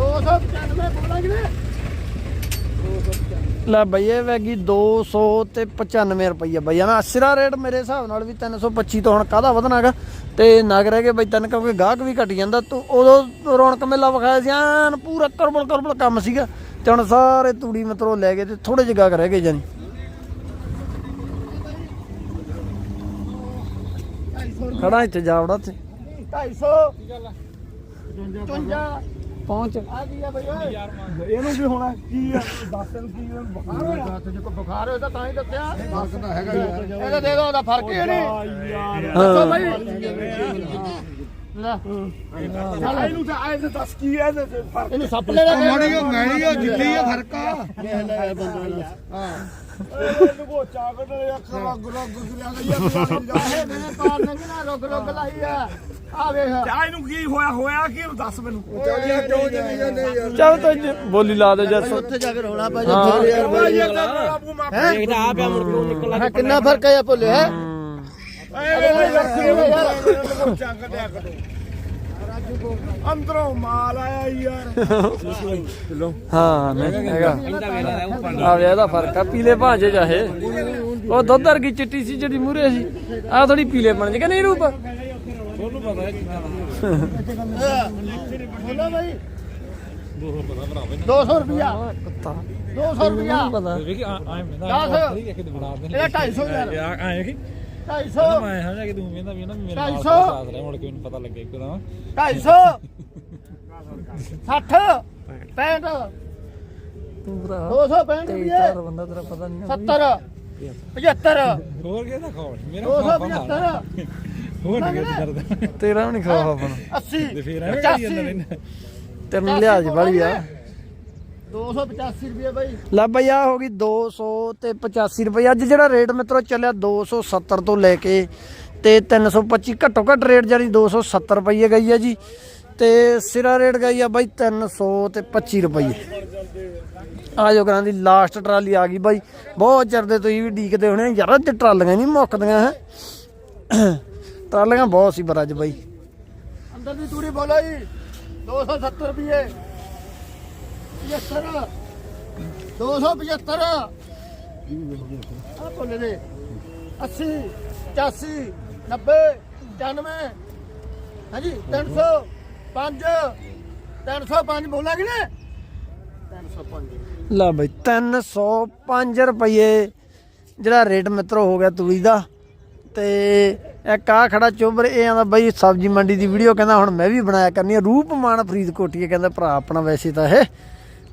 295 ਬੋਲਾਂਗੇ ਨੇ ਲੈ ਬਈ ਇਹ ਵੈਗੀ 200 ਤੇ 95 ਰੁਪਈਆ। ਬਈ ਨਾ ਸਿਰਾ ਰੇਟ ਮੇਰੇ ਹਿਸਾਬ ਨਾਲ ਵੀ 325 ਤੋਂ ਹੁਣ ਕਾਹਦਾ ਵਧਣਾਗਾ? ਤੇ ਨਗ ਰਹਿ ਗਏ ਬਈ ਤਨ ਕਿਉਂਕਿ ਗਾਹਕ ਵੀ ਘਟ ਜਾਂਦਾ। ਤੂੰ ਉਦੋਂ ਰੌਣਕ ਮੇਲਾ ਵਿਖਾਇਆ ਸੀ ਐਨ ਪੂਰਾ ਕਰਬਲ ਕਰਬਲ ਕੰਮ ਸੀਗਾ। ਤੇ ਹੁਣ ਸਾਰੇ ਤੂੜੀ ਮਤਰੋ ਲੈ ਗਏ ਤੇ ਥੋੜੇ ਜਿਹੇ ਗਾਗ ਰਹਿ ਗਏ ਜਾਨੀ ਖੜਾ ਇੱਥੇ ਜਾ ਤੇ 250 ਪਹੁੰਚ। ਆ ਗਿਆ ਬਈ ਇਹਨੂੰ ਵੀ ਹੋਣਾ ਕੀ ਆ? ਦੱਸ ਕੀ ਬੁਖਾਰ ਹੋਇਆ? ਜੇ ਕੋ ਬੁਖਾਰ ਹੋਇਆ ਤਾਂ ਤਾਂ ਹੀ ਦੱਸਿਆ। ਦੱਸਦਾ ਹੈਗਾ ਇਹਦਾ ਦੇ ਉਹਦਾ ਫ਼ਰਕ ਹੀ ਨਹੀਂ ਹਾਂ। ਇਹਨੂੰ ਤਾਂ ਆਏ ਤੇ ਦੱਸ ਕੀ ਹੈ ਇਹਦੇ ਚ ਫ਼ਰਕ ਇਹਨੂੰ ਸੱਪ ਲੈ ਲੈ ਮੈਣੀ ਮੈਣੀ ਉਹ ਜਿੱਤੀ ਆ ਫ਼ਰਕ ਆ। ਇਹਨੂੰ ਕੋ ਚਾਕਟ ਨੇ ਅੱਖਾਂ ਰੰਗ ਰੰਗ ਗਿਰਿਆ ਗਈ ਇਹ ਮੇਰੇ ਪਾਰ ਨੰਗਣਾ ਰੁਕ ਰੁਕ ਲਾਈ ਆ ਆ ਵੇਖ ਆ ਇਹਨੂੰ ਕੀ ਹੋਇਆ ਹੋਇਆ ਕੀ ਦੱਸ ਮੈਨੂੰ ਯਾਰ ਚੱਲ ਤੂੰ ਬੋਲੀ ਲਾ। ਦੇ ਜੱਸ ਉੱਥੇ ਜਾ ਕੇ ਰੋਣਾ ਪੈ ਹਾਂ। ਜਾ ਹਾਂ ਕਿੰਨਾ ਫ਼ਰਕ ਹੈ ਭੁੱਲੇ ਹੈ? ਅੰਦਰੋਂ ਮਾਲ ਆਇਆ ਯਾਰ। ਹਾਂ ਨਹੀਂ ਹੈਗਾ। ਆ ਵੇ ਇਹਦਾ ਫ਼ਰਕ ਆ ਪੀਲੇ ਭਾਂਜੇ ਚਾਹੇ ਉਹ ਦੁੱਧ ਵਰਗੀ ਚਿੱਟੀ ਸੀ ਜਿਹੜੀ ਮੂਰੇ ਸੀ। ਆ ਥੋੜੀ ਪੀਲੇ ਬਣ ਜੇ ਕਿ ਨਹੀਂ ਰੂਪ ਉਹਨੂੰ ਪਤਾ ਹੈ ਕਿੰਨਾ ਬੋਲੋ ਭਾਈ 200 ਰੁਪਿਆ ਕੁੱਤਾ 200 ਰੁਪਿਆ ਪਤਾ। ਵੇਖੀ ਆ ਆ ਮੈਂ ਦਸ। ਠੀਕ ਹੈ ਕਿ ਬਣਾ ਦੇ ਇਹਦਾ 250 ਯਾਰ ਆਏ ਕਿ 250 ਮੈਂ ਹਾਂ ਕਿ ਤੂੰ ਵੇਂਦਾ ਵੀ ਨਾ ਮੇਰੇ ਨਾਲ ਢਾਈ ਸੌ। ਸਾਥ ਰਿਹਾ ਮੁੜ ਕੇ ਮੈਨੂੰ ਪਤਾ ਲੱਗਿਆ ਇੱਕੋ ਦਮ। 250 60 65 ਤੂੰ ਭਰਾ 265 ਤੇਈ ਰੁਪਏ ਚਾਰ ਬੰਦਾ ਤੇਰਾ ਪਤਾ ਨਹੀਂ ਨਾ 70 75 ਹੋਰ ਕਿਹਦਾ ਖੋਲ ਮੇਰਾ 275 ਹੋਰ ਨਹੀਂ ਕਿਹਦਾ ਕਰਦਾ ਤੇਰਾ ਵੀ ਨਹੀਂ ਖਾਵਾ ਆਪਣਾ। 80 ਤੇ ਫੇਰ ਐਵੇਂ ਕਰੀ ਜਾਂਦਾ 85 ਰਹਿੰਦਾ। ਤੈਨੂੰ ਲਿਹਾਜ਼ ਵਾਲੀ ਆ। 285 ਰੁਪਏ ਬਾਈ। ਲੈ ਬਈ ਆ ਹੋ ਗਈ 200 ਤੇ 85 ਰੁਪਏ। ਅੱਜ ਜਿਹੜਾ ਰੇਟ ਮਿੱਤਰੋ ਚੱਲਿਆ 270 ਤੋਂ ਲੈ ਕੇ ਤੇ 325 ਘੱਟੋ ਘੱਟ ਰੇਟ ਜਾਨੀ 270 ਰੁਪਏ ਗਈ ਆ ਜੀ। ਤੇ ਸਿਰਾ ਰੇਟ ਗਈ ਆ ਬਾਈ 300 ਤੇ 25 ਰੁਪਏ। ਆ ਜੋ ਕਰਾਂ ਦੀ ਲਾਸਟ ਟਰਾਲੀ ਆ ਗਈ ਬਾਈ। ਬਹੁਤ ਚਿਰ ਦੇ ਤੁਸੀਂ ਵੀ ਡੀਕਦੇ ਹੋਣੇ ਯਾਰ ਤੇ ਟਰਾਲੀਆਂ ਨਹੀਂ ਮੁੱਕਦੀਆਂ ਹੈ। ਟਰਾਲੀਆਂ ਬਹੁਤ ਸੀ ਪਰ ਅੱਜ ਬਾਈ। ਅੰਦਰ ਦੀ ਤੂੜੀ ਬੋਲੋ ਜੀ 270 ਰੁਪਏ। 75 275 ਆ ਬੋਲੇ ਦੇ 80 85 90 95 ਹਾਂਜੀ 300 5 305 ਬੋਲਾ ਕਿ 305 ਲਾ ਬਈ 305 ਰੁਪਏ ਜਿਹੜਾ ਰੇਟ ਮਿੱਤਰੋ ਹੋ ਗਿਆ ਤੂੜੀ ਦਾ। ਤੇ ਇੱਕ ਆ ਖੜਾ ਚੋਬਰ, ਇਹ ਆਂਦਾ ਬਈ ਸਬਜ਼ੀ ਮੰਡੀ ਦੀ ਵੀਡੀਓ। ਕਹਿੰਦਾ ਹੁਣ ਮੈਂ ਵੀ ਬਣਾਇਆ ਕਰਨੀ ਆ। ਰੂਪਮਾਨ ਫਰੀਦਕੋਟੀਏ ਕਹਿੰਦਾ, ਭਰਾ ਆਪਣਾ ਵੈਸੇ ਤਾਂ ਇਹ।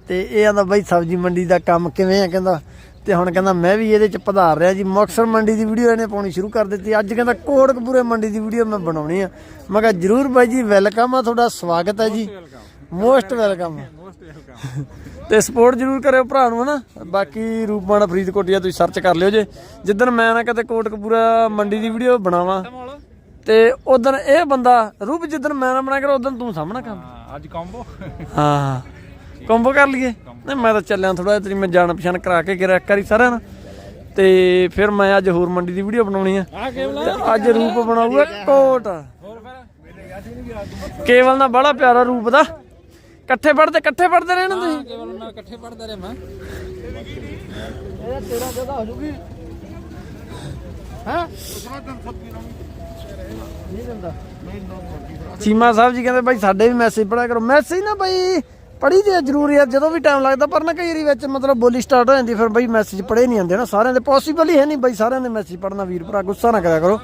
ਤੇ ਇਹ ਆਂਦਾ ਬਈ ਸਬਜ਼ੀ ਮੰਡੀ ਦਾ ਕੰਮ ਕਿਵੇਂ ਆ? ਕਹਿੰਦਾ ਤੇ ਹੁਣ ਕਹਿੰਦਾ ਮੈਂ ਵੀ ਇਹਦੇ ਚ ਪਧਾਰ ਰਿਹਾ ਜੀ। ਮੁਕਤਸਰ ਮੰਡੀ ਦੀ ਵੀਡੀਓ ਇਹਨੇ ਪਾਉਣੀ ਸ਼ੁਰੂ ਕਰ ਦਿੱਤੀ। ਅੱਜ ਕਹਿੰਦਾ ਕੋਟਕਪੂਰੇ ਮੰਡੀ ਦੀ ਵੀਡੀਓ ਮੈਂ ਬਣਾਉਣੀ ਆ। ਮੈਂ ਕਿਹਾ ਜਰੂਰ ਬਾਈ ਜੀ ਵੈਲਕਮ ਆ ਤੁਹਾਡਾ ਸਵਾਗਤ ਹੈ ਜੀ। Most welcome. ਤੇ ਸਪੋਰਟ ਜਰੂਰ ਕਰਿਓ ਭਰਾ ਨੂੰ ਹਨਾ। ਬਾਕੀ ਰੂਪਮਾਨ ਫਰੀਦਕੋਟੀਆ ਤੁਸੀਂ ਸਰਚ ਕਰ ਲਿਓ ਜੇ। ਜਿੱਦਣ ਮੈਂ ਨਾ ਕਦੇ ਕੋਟਕਪੂਰਾ ਮੰਡੀ ਦੀ ਵੀਡੀਓ ਬਣਾਵਾਂ ਤੇ ਉਦੋਂ ਇਹ ਬੰਦਾ ਰੂਪ ਜਿੱਦਣ ਮੈਂ ਨਾ ਬਣਾ ਕਰ ਉਦੋਂ ਤੂੰ ਸਾਹਮਣਾ ਕਰ। ਹਾਂ, ਅੱਜ ਕੰਬੋ ਹਾਂ। ਕੰਬੋ ਕਰ ਲਈਏ? ਨਹੀਂ ਮੈਂ ਤਾਂ ਚੱਲਿਆ ਥੋੜਾ ਤੇਰੀ ਮੈਂ ਜਾਣ ਪਛਾਣ ਕਰਾ ਕੇ ਗਿਰਾ ਕਰੀ ਸਾਰਿਆਂ ਨਾਲ। ਤੇ ਫਿਰ ਮੈਂ ਅੱਜ ਹੋਰ ਮੰਡੀ ਦੀ ਵੀਡੀਓ ਬਣਾਉਣੀ ਆ। ਆ ਕੇਵਲ ਤੇ ਅੱਜ ਰੂਪ ਬਣਾਊਗਾ ਕੋਟ। ਹੋਰ ਫਿਰ? ਕੇਵਲ ਨਾਲ ਬੜਾ ਪਿਆਰਾ ਰੂਪ ਦਾ। ਇਕੱਠੇ ਪੜਦੇ ਇਕੱਠੇ ਪੜਦੇ ਰਹਿਣਾ ਤੁਸੀਂ? ਕੇਵਲ ਨਾਲ ਇਕੱਠੇ ਪੜਦੇ ਰਹੇ ਮੈਂ। ਇਹ ਤੇਰਾ ਜਗ੍ਹਾ ਹੋ ਜੂਗੀ। ਹੈ? ਨਹੀਂ ਦਿੰਦਾ। ਚੀਮਾ ਸਾਹਿਬ ਜੀ ਕਹਿੰਦੇ ਬਾਈ ਸਾਡੇ ਵੀ ਮੈਸੇਜ ਪੜਿਆ ਕਰੋ। ਮੈਸੇਜ ਨਾ ਬਾਈ। ਪੜੀ ਦੇ ਜ਼ਰੂਰੀ ਆ ਜਦੋਂ ਵੀ ਟਾਈਮ ਲੱਗਦਾ, ਪਰ ਨਾ ਕਈ ਵਾਰੀ ਵਿੱਚ ਮਤਲਬ ਬੋਲੀ ਸਟਾਰਟ ਹੋ ਜਾਂਦੀ, ਫਿਰ ਬਈ ਮੈਸੇਜ ਪੜੇ ਨਹੀਂ ਜਾਂਦੇ ਨਾ ਸਾਰਿਆਂ ਦੇ। ਪੋਸੀਬਲ ਹੀ ਹੈ ਨਹੀਂ ਬਈ ਸਾਰਿਆਂ ਦੇ ਮੈਸੇਜ ਪੜਨਾ ਵੀਰ ਭਰਾ, ਗੁੱਸਾ ਨਾ ਕਰਿਆ ਕਰੋ।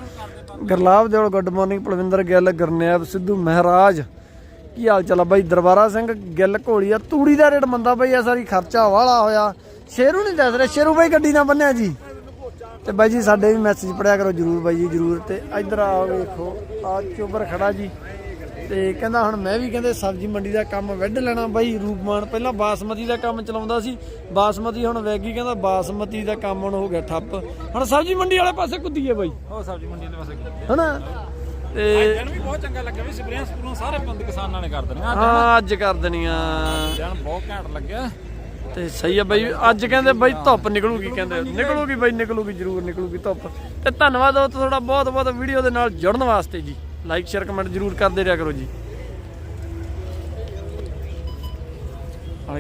ਗਰਲਾਬ ਦੇਵਲ ਗੁੱਡ ਮਾਰਨਿੰਗ ਪਲਵਿੰਦਰ ਗਿੱਲ ਗਰਨੈਬ ਸਿੱਧੂ ਮਹਾਰਾਜ। ਕੀ ਹਾਲ ਚਾਲ ਆ ਬਾਈ? ਦਰਬਾਰਾ ਸਿੰਘ, ਗਿੱਲ ਘੋੜੀ ਆ ਤੂੜੀ ਦਾ ਰੇਟ ਮੰਦਾ ਬਈ ਆ ਸਾਰੀ ਖਰਚਾ ਵਾਲਾ ਹੋਇਆ। ਸ਼ੇਰੂ ਨਹੀਂ ਦੱਸ ਰਿਹਾ, ਸ਼ੇਰੂ ਬਾਈ ਗੱਡੀ ਨਾ ਬੰਨਿਆ ਜੀ। ਤੇ ਬਾਈ ਜੀ, ਸਾਡੇ ਵੀ ਮੈਸੇਜ ਪੜਿਆ ਕਰੋ ਜਰੂਰ ਬਾਈ ਜੀ, ਜਰੂਰ। ਤੇ ਇੱਧਰ ਆ ਵੇਖੋ ਆ ਚੋਬਰ ਖੜਾ ਜੀ। ਤੇ ਕਹਿੰਦਾ ਹੁਣ ਮੈਂ ਵੀ ਕਹਿੰਦੇ ਸਬਜ਼ੀ ਮੰਡੀ ਦਾ ਕੰਮ ਵੱਢ ਲੈਣਾ ਬਾਈ ਰੂਪਮਾਨ ਪਹਿਲਾਂ ਬਾਸਮਤੀ ਦਾ ਕੰਮ ਚਲਾਉਂਦਾ ਸੀ ਬਾਸਮਤੀ ਹੁਣ ਵੈਗੀ ਕਹਿੰਦਾ ਬਾਸਮਤੀ ਦਾ ਕੰਮ ਹੁਣ ਹੋ ਗਿਆ ਠੱਪ। ਹੁਣ ਸਬਜ਼ੀ ਮੰਡੀ ਵਾਲੇ ਪਾਸੇ ਕੁੱਦੀਏ ਬਾਈ। ਉਹ ਸਬਜ਼ੀ ਮੰਡੀ ਦੇ ਪਾਸੇ ਹਨਾ? ਤੇ ਜਨ ਵੀ ਬਹੁਤ ਚੰਗਾ ਲੱਗਿਆ ਵੀ ਸਪਰੇਆਂ ਸਪਰੂਆਂ ਸਾਰੇ ਬੰਦ ਕਿਸਾਨਾਂ ਨੇ ਕਰ ਦੇਣੀਆਂ। ਹਾਂ ਅੱਜ ਕਰ ਦੇਣੀਆਂ। ਜਨ ਬਹੁਤ ਘੈਂਟ ਲੱਗਿਆ। ਤੇ ਸਹੀ ਆ ਬਾਈ ਅੱਜ ਕਹਿੰਦੇ ਬਾਈ ਧੁੱਪ ਨਿਕਲੂਗੀ ਕਹਿੰਦੇ। ਨਿਕਲੂਗੀ ਬਾਈ ਨਿਕਲੂਗੀ ਜਰੂਰ ਨਿਕਲੂਗੀ ਧੁੱਪ। ਤੇ ਧੰਨਵਾਦ ਉਹ ਤੁਹਾਡਾ ਬਹੁਤ ਬਹੁਤ ਵੀਡੀਓ ਦੇ ਨਾਲ ਜੁੜਨ ਵਾਸਤੇ ਜੀ। ਲਾਈਕ ਸ਼ੇਅਰ ਕਮੈਂਟ ਜਰੂਰ ਕਰਦੇ ਰਿਹਾ ਕਰੋ ਜੀ। ਆਹ